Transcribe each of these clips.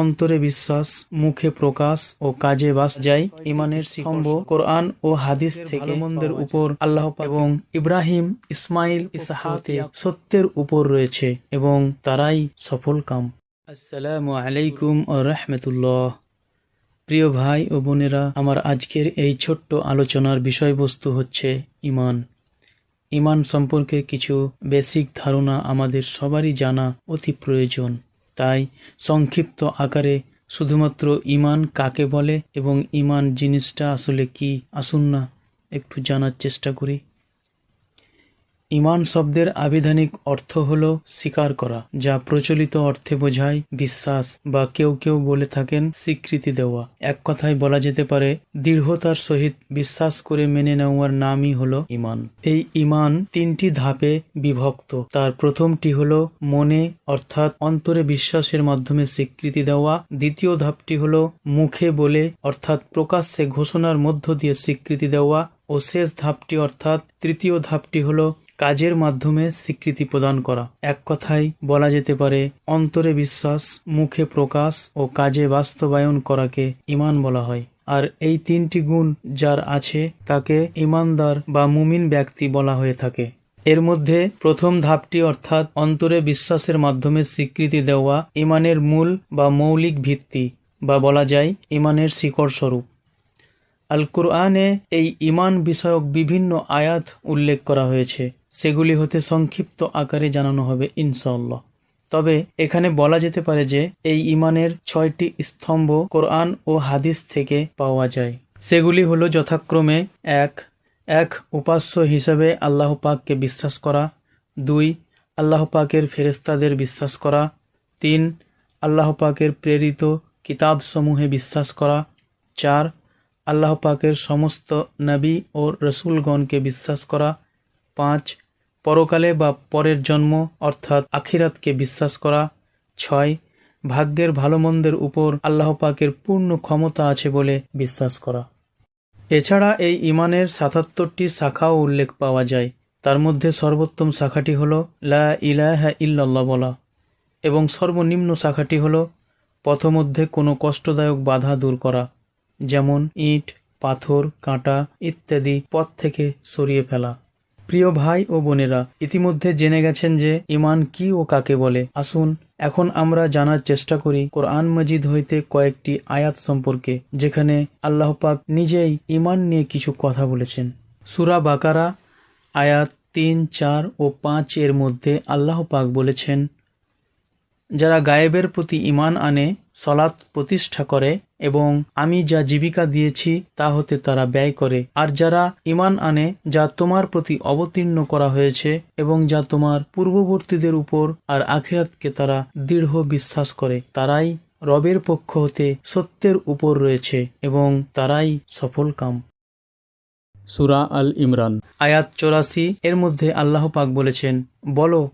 অন্তরে বিশ্বাস, মুখে প্রকাশ ও কাজে বাস যায় ইমানের স্তম্ভ, কোরআন ও হাদিস থেকে মন্দের উপর আল্লাহ এবং ইব্রাহিম, ইসমাইল ইসহাতে সত্যের উপর রয়েছে এবং তারাই সফল কাম। আসসালামু আলাইকুম ও রহমতুল্লাহ। প্রিয় ভাই ও বোনেরা, আমার আজকের এই ছোট্ট আলোচনার বিষয়বস্তু হচ্ছে ইমান। ইমান সম্পর্কে কিছু বেসিক ধারণা আমাদের সবারই জানা অতি প্রয়োজন। তাই সংক্ষিপ্ত আকারে শুধুমাত্র ইমান কাকে বলে এবং ইমান জিনিসটা আসলে কি, আসুন না, একটু জানার চেষ্টা করি। ইমান শব্দের আবিধানিক অর্থ হল স্বীকার করা, যা প্রচলিত অর্থে বোঝায় বিশ্বাস বা কেউ কেউ বলে থাকেন স্বীকৃতি দেওয়া। এক কথায় বলা যেতে পারে, দৃঢ়তার সহিত বিশ্বাস করে মেনে নেওয়ার নামই হল ইমান। এই ইমান তিনটি ধাপে বিভক্ত। তার প্রথমটি হল মনে, অর্থাৎ অন্তরে বিশ্বাসের মাধ্যমে স্বীকৃতি দেওয়া। দ্বিতীয় ধাপটি হল মুখে বলে, অর্থাৎ প্রকাশ্যে ঘোষণার মধ্য দিয়ে স্বীকৃতি দেওয়া। ও শেষ ধাপটি, অর্থাৎ তৃতীয় ধাপটি হল কাজের মাধ্যমে স্বীকৃতি প্রদান করা। এক কথায় বলা যেতে পারে, অন্তরে বিশ্বাস, মুখে প্রকাশ ও কাজে বাস্তবায়ন করাকে ইমান বলা হয়। আর এই তিনটি গুণ যার আছে, তাকে ইমানদার বা মুমিন ব্যক্তি বলা হয়ে থাকে। এর মধ্যে প্রথম ধাপটি অর্থাৎ অন্তরে বিশ্বাসের মাধ্যমে স্বীকৃতি দেওয়া ইমানের মূল বা মৌলিক ভিত্তি বা বলা যায় ইমানের শিকড় স্বরূপ। আল কুরআনে এই ইমান বিষয়ক বিভিন্ন আয়াত উল্লেখ করা হয়েছে। সেগুলি হতে সংক্ষিপ্ত আকারে জানানো হবে, ইনশাআল্লাহ। তবে এখানে বলা যেতে পারে যে, এই ইমানের ছয়টি স্তম্ভ কোরআন ও হাদিস থেকে পাওয়া যায়। সেগুলি হলো যথাক্রমে এক এক, উপাস্য হিসেবে আল্লাহ পাককে বিশ্বাস করা, দুই, আল্লাহ পাকের ফেরেস্তাদের বিশ্বাস করা, তিন, আল্লাহ পাকের প্রেরিত কিতাবসমূহে বিশ্বাস করা, চার, আল্লাহ পাকের সমস্ত নবী ও রসুলগণকে বিশ্বাস করা, পাঁচ পরকালে বা পরের জন্ম, অর্থাৎ আখিরাতকে বিশ্বাস করা। ছয়, ভাগ্যের ভালো মন্দের উপর আল্লাহ পাকের পূর্ণ ক্ষমতা আছে বলে বিশ্বাস করা। এছাড়া এই ইমানের সাতাত্তরটি শাখাও উল্লেখ পাওয়া যায়। তার মধ্যে সর্বোত্তম শাখাটি হল লা ইলাহা ইল্লাল্লাহ বলা এবং সর্বনিম্ন শাখাটি হল পথমধ্যে কোনো কষ্টদায়ক বাধা দূর করা, যেমন ইট, পাথর, কাঁটা ইত্যাদি পথ থেকে সরিয়ে ফেলা। প্রিয় ভাই ও বোনেরা, ইতিমধ্যে জেনে গেছেন যে ইমান কি ও কাকে বলে। আসুন, এখন আমরা জানার চেষ্টা করি কোরআন মজিদ হইতে কয়েকটি আয়াত সম্পর্কে, যেখানে আল্লাহ পাক নিজেই ইমান নিয়ে কিছু কথা বলেছেন। সুরা বাকারা, আয়াত তিন, চার ও পাঁচ এর মধ্যে আল্লাহ পাক বলেছেন, যারা গায়েবের প্রতি ইমান আনে, সলাৎ প্রতিষ্ঠা করে এবং আমি যা জীবিকা দিয়েছি তা হতে তারা ব্যয় করে। আর যারা ইমান আনে যা তোমার প্রতি অবতীর্ণ করা হয়েছে এবং যা তোমার পূর্ববর্তীদের উপর আর আখিরাতকে তারা দৃঢ় বিশ্বাস করে তারাই রবের পক্ষ হতে সত্যের উপর রয়েছে এবং তারাই সফল কাম। সুরা আল ইমরান। আয়াত চৌরাশি এর মধ্যে আল্লাহ পাক বলেছেন বলো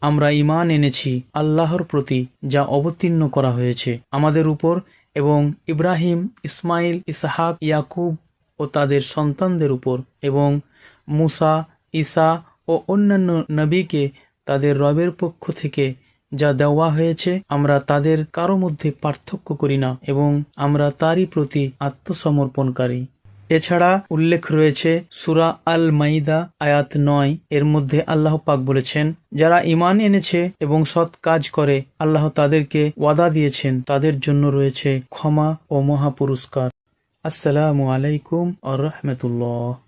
আমরা ইমান এনেছি আল্লাহর প্রতি যা অবতীর্ণ করা হয়েছে। আমাদের উপর এবং ইব্রাহিম, ইসমাইল, ইসাহাক, ইয়াকুব ও তাদের সন্তানদের উপর এবং মুসা, ঈসা ও অন্যান্য নবীকে তাদের রবের পক্ষ থেকে যা দেওয়া হয়েছে, আমরা তাদের কারও মধ্যে পার্থক্য করি না এবং আমরা তারই প্রতি আত্মসমর্পণকারী। এছাড়া উল্লেখ রয়েছে সুরা আল মাইদা আয়াত নয়। এর মধ্যে আল্লাহ পাক বলেছেন, যারা ইমান এনেছে এবং সৎ কাজ করে, আল্লাহ তাদেরকে ওয়াদা দিয়েছেন। তাদের জন্য রয়েছে ক্ষমা ও মহাপুরস্কার। আসসালামু আলাইকুম আ রহমতুল্লাহ